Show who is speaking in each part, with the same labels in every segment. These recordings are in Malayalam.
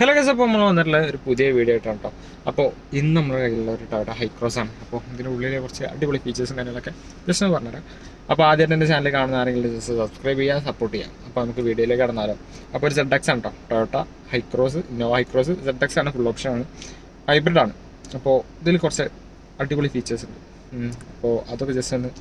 Speaker 1: ഹലോ ഗസ് അപ്പോൾ നമ്മൾ വന്നിട്ടുള്ള ഒരു പുതിയ വീഡിയോ ആയിട്ടാണ് കേട്ടോ അപ്പോൾ ഇന്ന് നമ്മുടെ കയ്യിലുള്ള ഒരു ടാറ്റ ഹൈക്രോസ് ആണ്. അപ്പോൾ ഇതിന്റെ ഉള്ളിലെ കുറച്ച് അടിപൊളി ഫീച്ചേഴ്സും കാര്യങ്ങളൊക്കെ ജസ്റ്റ് ഒന്ന് പറഞ്ഞുതരാം. അപ്പോൾ ആദ്യമായിട്ട് എന്റെ ചാനൽ കാണുന്ന ആരെങ്കിലും ജസ്റ്റ് സബ്സ്ക്രൈബ് ചെയ്യാൻ സപ്പോർട്ട് ചെയ്യാം. അപ്പോൾ നമുക്ക് വീഡിയോയിലേക്ക് കടന്നാലോ. അപ്പോൾ ഒരു സെഡ് ആണ് കേട്ടോ Toyota Hycross Innova Hycross Z X ആണ് ഫുൾ ഓപ്ഷൻ ആണ്. ഹൈബ്രിഡ് ആണ്. അപ്പോൾ ഇതിൽ കുറച്ച് അടിപൊളി ഫീച്ചേഴ്സ് ഉണ്ട്. അപ്പോൾ അതൊക്കെ ജസ്റ്റ് ഒന്ന്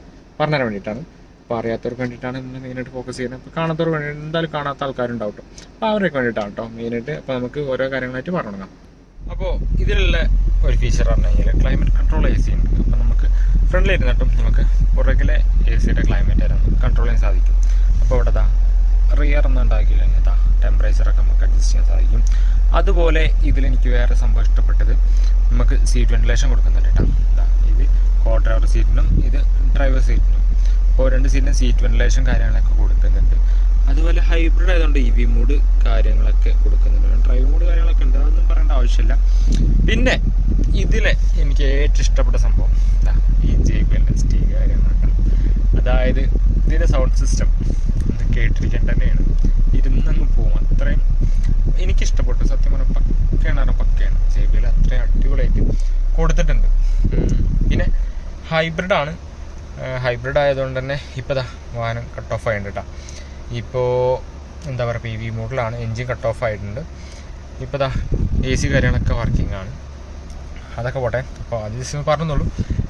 Speaker 1: പറഞ്ഞുതരാൻ വേണ്ടിയിട്ടാണ്. അപ്പോൾ അറിയാത്തവർക്ക് വേണ്ടിയിട്ടാണ് നമ്മൾ മെയിനായിട്ട് ഫോക്കസ് ചെയ്യുന്നത്. അപ്പോൾ കാണാത്തവർക്ക് വേണ്ടി എന്തായാലും കാണാത്ത ആൾക്കാരുണ്ടാവും കേട്ടോ അപ്പോൾ അവർക്ക് വേണ്ടിയിട്ടാണ് കേട്ടോ മെയിനായിട്ട്. അപ്പോൾ നമുക്ക് ഓരോ കാര്യങ്ങളായിട്ട് പറഞ്ഞു അപ്പോൾ ഇതിലുള്ള ഒരു ഫീച്ചർ പറഞ്ഞു കഴിഞ്ഞാൽ ക്ലൈമറ്റ് കൺട്രോൾ എ സി ഉണ്ട്. അപ്പോൾ നമുക്ക് ഫ്രണ്ടിൽ ഇരുന്നിട്ടും നമുക്ക് പുറകിലെ എ സിയുടെ ക്ലൈമറ്റ് നമുക്ക് കൺട്രോൾ ചെയ്യാൻ സാധിക്കും. അപ്പോൾ ഇവിടെ ദാ റിയർ ഒന്നും ഉണ്ടാക്കിയില്ല ഇതാ ടെമ്പറേച്ചറൊക്കെ നമുക്ക് അഡ്ജസ്റ്റ് ചെയ്യാൻ സാധിക്കും. അതുപോലെ ഇതിലെനിക്ക് വേറെ സംഭവം ഇഷ്ടപ്പെട്ടത് നമുക്ക് സീറ്റ് വെന്റിലേഷൻ കൊടുക്കുന്നുണ്ട് കേട്ടോ ഇതാ ഇത് കോ ഡ്രൈവർ സീറ്റിനും ഇത് ഡ്രൈവർ സീറ്റിനും അപ്പോൾ രണ്ട് സീറ്റിന് സീറ്റ് വെന്റിലേഷൻ കാര്യങ്ങളൊക്കെ കൊടുക്കുന്നുണ്ട്. അതുപോലെ ഹൈബ്രിഡ് ആയതുകൊണ്ട് ഇ വി മൂഡ് കാര്യങ്ങളൊക്കെ കൊടുക്കുന്നുണ്ട്. ഡ്രൈവ് മൂഡ് കാര്യങ്ങളൊക്കെ ഉണ്ട്. അതൊന്നും പറയേണ്ട ആവശ്യമില്ല. പിന്നെ ഇതിലെ എനിക്ക് ഏറ്റവും ഇഷ്ടപ്പെട്ട സംഭവം ഈ J B L S T കാര്യങ്ങളൊക്കെ അതായത് ഇതിന്റെ സൗണ്ട് സിസ്റ്റം ഇത് കേട്ടിരിക്കാൻ തന്നെയാണ്. ഇരുന്നങ്ങ് പോകും അത്രയും എനിക്കിഷ്ടപ്പെട്ടു. സത്യം പറഞ്ഞാൽ പക്കയാണ് പക്കയാണ്. ജെ ബി എൽ അത്രയും അടിപൊളിയായിട്ട് കൊടുത്തിട്ടുണ്ട്. പിന്നെ ഹൈബ്രിഡ് ആണ് ഹൈബ്രിഡ് ആയതുകൊണ്ട് തന്നെ ഇപ്പോൾ ദാ വാഹനം കട്ട് ഓഫ് ആയിട്ടുണ്ട് ഇപ്പോൾ എന്താ പറയുക പി വി മോഡിലാണ് എൻജിൻ കട്ട് ഓഫ് ആയിട്ടുണ്ട്. ഇപ്പോൾ ദാ എ സി കാര്യങ്ങളൊക്കെ വർക്കിംഗ് ആണ്. അതൊക്കെ പോട്ടെ. അപ്പോൾ അത് ജസ്റ്റ് പറഞ്ഞുള്ളൂ.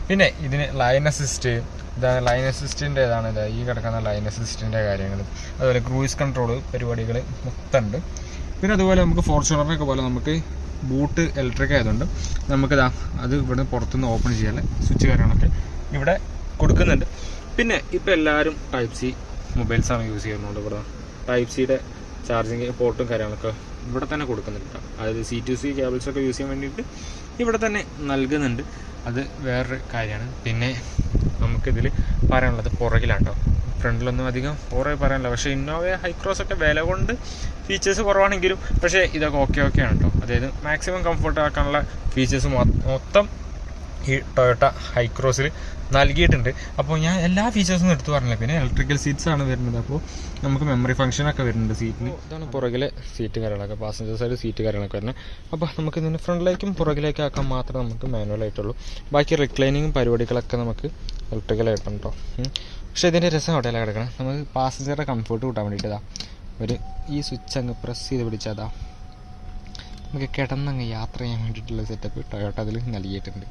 Speaker 1: പിന്നെ ഇതിന് ലൈൻ അസിസ്റ്റ് ഇതാണ് ലൈൻ അസിസ്റ്റിന്റെ ഏതാണ് ഇത് ഈ കിടക്കുന്ന ലൈൻ അസിസ്റ്റിന്റെ കാര്യങ്ങൾ. അതുപോലെ ക്രൂയിസ് കൺട്രോൾ പരിപാടികൾ മൊത്തമുണ്ട്. പിന്നെ അതുപോലെ നമുക്ക് ഫോർച്യൂണറിനൊക്കെ പോലെ നമുക്ക് ബൂട്ട് ഇലക്ട്രിക് ആയതുകൊണ്ട് നമുക്കിതാ അത് ഇവിടെ പുറത്തുനിന്ന് ഓപ്പൺ ചെയ്യാൻ സ്വിച്ച് കാര്യങ്ങളൊക്കെ ഇവിടെ കൊടുക്കുന്നുണ്ട്. പിന്നെ ഇപ്പോൾ എല്ലാവരും ടൈപ്പ് സി മൊബൈൽസാണ് യൂസ് ചെയ്യുന്നുണ്ട് ഇവിടെ ടൈപ്പ് സിയുടെ ചാർജിങ് പോർട്ടും കാര്യങ്ങളൊക്കെ ഇവിടെ തന്നെ കൊടുക്കുന്നുണ്ട് അതായത് സി ടു സി കേബിൾസ് ഒക്കെ യൂസ് ചെയ്യാൻ വേണ്ടിയിട്ട് ഇവിടെ തന്നെ നൽകുന്നുണ്ട്. അത് വേറൊരു കാര്യമാണ്. പിന്നെ നമുക്കിതിൽ പറയാനുള്ളത് പുറകിലാണ് കേട്ടോ ഫ്രണ്ടിലൊന്നും അധികം കുറേ പറയാനില്ല. പക്ഷേ ഇന്നോവ ഹൈക്രോസ് ഒക്കെ വില കൊണ്ട് ഫീച്ചേഴ്സ് കുറവാണെങ്കിലും പക്ഷേ ഇതൊക്കെ ഓക്കെ ഓക്കെ ആണ് കേട്ടോ അതായത് മാക്സിമം കംഫർട്ട് ആക്കാനുള്ള ഫീച്ചേഴ്സ് മൊത്തം ഈ ടൊയോട്ട ഹൈക്രോസിൽ നൽകിയിട്ടുണ്ട്. അപ്പോൾ ഞാൻ എല്ലാ ഫീച്ചേഴ്സും എടുത്തു പറഞ്ഞില്ല. പിന്നെ ഇലക്ട്രിക്കൽ സീറ്റ്സ് ആണ് വരുന്നത്. അപ്പോൾ നമുക്ക് മെമ്മറി ഫംഗ്ഷനൊക്കെ വരുന്നുണ്ട് സീറ്റിന് ഇതാണ് പുറകിലെ സീറ്റ് കാര്യങ്ങളൊക്കെ. പാസഞ്ചർ സൈഡ് സീറ്റ് കാര്യങ്ങളൊക്കെ വരുന്നത്. അപ്പോൾ നമുക്ക് ഇതിന് ഫ്രണ്ടിലേക്കും പുറകിലേക്കും ആക്കാൻ മാത്രമേ നമുക്ക് മാനുവൽ ആയിട്ടുള്ളൂ. ബാക്കി റിക്ലൈനിങ്ങും പരിപാടികളൊക്കെ നമുക്ക് ഇലക്ട്രിക്കൽ ആയിട്ടുണ്ട് കേട്ടോ. പക്ഷേ ഇതിന്റെ രസം അവിടെയല്ല കിടക്കണം? നമുക്ക് പാസഞ്ചറുടെ കംഫർട്ട് കൂട്ടാൻ വേണ്ടിയിട്ടതാ. ഒരു ഈ സ്വിച്ച് അങ്ങ് പ്രസ് ചെയ്ത് പിടിച്ചതാ നമുക്ക് കിടന്നങ്ങ് യാത്ര ചെയ്യാൻ വേണ്ടിയിട്ടുള്ള സെറ്റപ്പ് ടൊയോട്ട അതിൽ നൽകിയിട്ടുണ്ട്.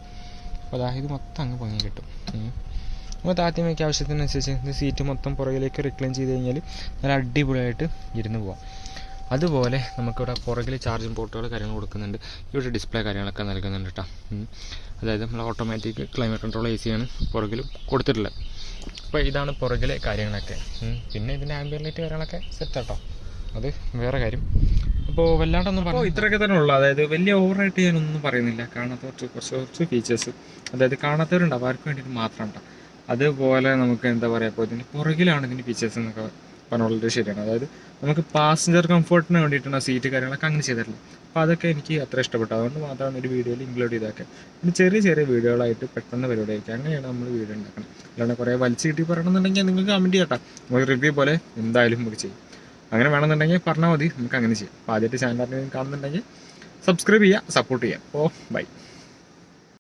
Speaker 1: അപ്പോൾ അതാ ഇത് മൊത്തം അങ്ങ് പൊങ്ങി കിട്ടും. നമ്മൾ താത്യമയ്ക്ക് ആവശ്യത്തിനനുസരിച്ച് ഇത് സീറ്റ് മൊത്തം പുറകിലേക്ക് റിക്ലൈൻ ചെയ്ത് കഴിഞ്ഞാൽ നല്ല അടിപൊളിയായിട്ട് ഇരുന്ന് പോവാം. അതുപോലെ നമുക്കിവിടെ പുറകിൽ ചാർജിങ് പോർട്ടുകൾ കാര്യങ്ങൾ കൊടുക്കുന്നുണ്ട്. ഇവിടെ ഡിസ്പ്ലേ കാര്യങ്ങളൊക്കെ നൽകുന്നുണ്ട് കേട്ടോ. അതായത് നമ്മൾ ഓട്ടോമാറ്റിക് ക്ലൈമറ്റ് കൺട്രോൾ എ സിയാണ് പുറകിലും കൊടുത്തിട്ടുള്ളത്. അപ്പോൾ ഇതാണ് പുറകിലെ കാര്യങ്ങളൊക്കെ. പിന്നെ ഇതിന്റെ ആംബിയർ ലൈറ്റ് കാര്യങ്ങളൊക്കെ സെറ്റ് കേട്ടോ അത് വേറെ കാര്യം. അപ്പോൾ വല്ലാണ്ടൊന്നും പറഞ്ഞു ഇത്രയൊക്കെ തന്നെ ഉള്ളു. അതായത് വലിയ ഓവറായിട്ട് ഒന്നും പറയുന്നില്ല. കാണാത്ത കുറച്ച് കുറച്ച് കുറച്ച് ഫീച്ചേഴ്സ് അതായത് കാണാത്തവരുണ്ടാവും. അവർക്ക് വേണ്ടിയിട്ട് മാത്രം ഉണ്ടാവും. അതുപോലെ നമുക്ക് എന്താ പറയുക ഇപ്പോൾ ഇതിന്റെ പുറകിലാണ് ഇതിന്റെ ഫീച്ചേഴ്സ് എന്നൊക്കെ പറഞ്ഞുള്ളത് ശരിയാണ്. അതായത് നമുക്ക് പാസഞ്ചർ കംഫർട്ടിന് വേണ്ടിയിട്ടാണ് സീറ്റ് കാര്യങ്ങളൊക്കെ അങ്ങനെ ചെയ്തിട്ടില്ല. അപ്പോൾ അതൊക്കെ എനിക്ക് അത്ര ഇഷ്ടപ്പെട്ടു. അതുകൊണ്ട് മാത്രമാണ് ഒരു വീഡിയോയിൽ ഇൻക്ലൂഡ് ചെയ്തൊക്കെ പിന്നെ ചെറിയ ചെറിയ വീഡിയോകളായിട്ട് പെട്ടെന്ന് പരിപാടി ആയിരിക്കും അങ്ങനെയാണ് നമ്മൾ വീഡിയോ ഉണ്ടാക്കണം അല്ലാണ്ട് കുറേ വലിച്ചു കിട്ടി പറയണമെന്നുണ്ടെങ്കിൽ നിങ്ങൾക്ക് കമന്റ് ചെയ്യട്ടെ. നമ്മൾ റിവ്യൂ പോലെ എന്തായാലും നമുക്ക് ചെയ്യും. അങ്ങനെ വേണമെന്നുണ്ടെങ്കിൽ പറഞ്ഞാൽ മതി. നമുക്ക് അങ്ങനെ ചെയ്യാം. അപ്പോൾ ആദ്യമായിട്ട് ചാനൽ കാണുന്നുണ്ടെങ്കിൽ സബ്സ്ക്രൈബ് ചെയ്യുക സപ്പോർട്ട് ചെയ്യുക. ഓ ബൈ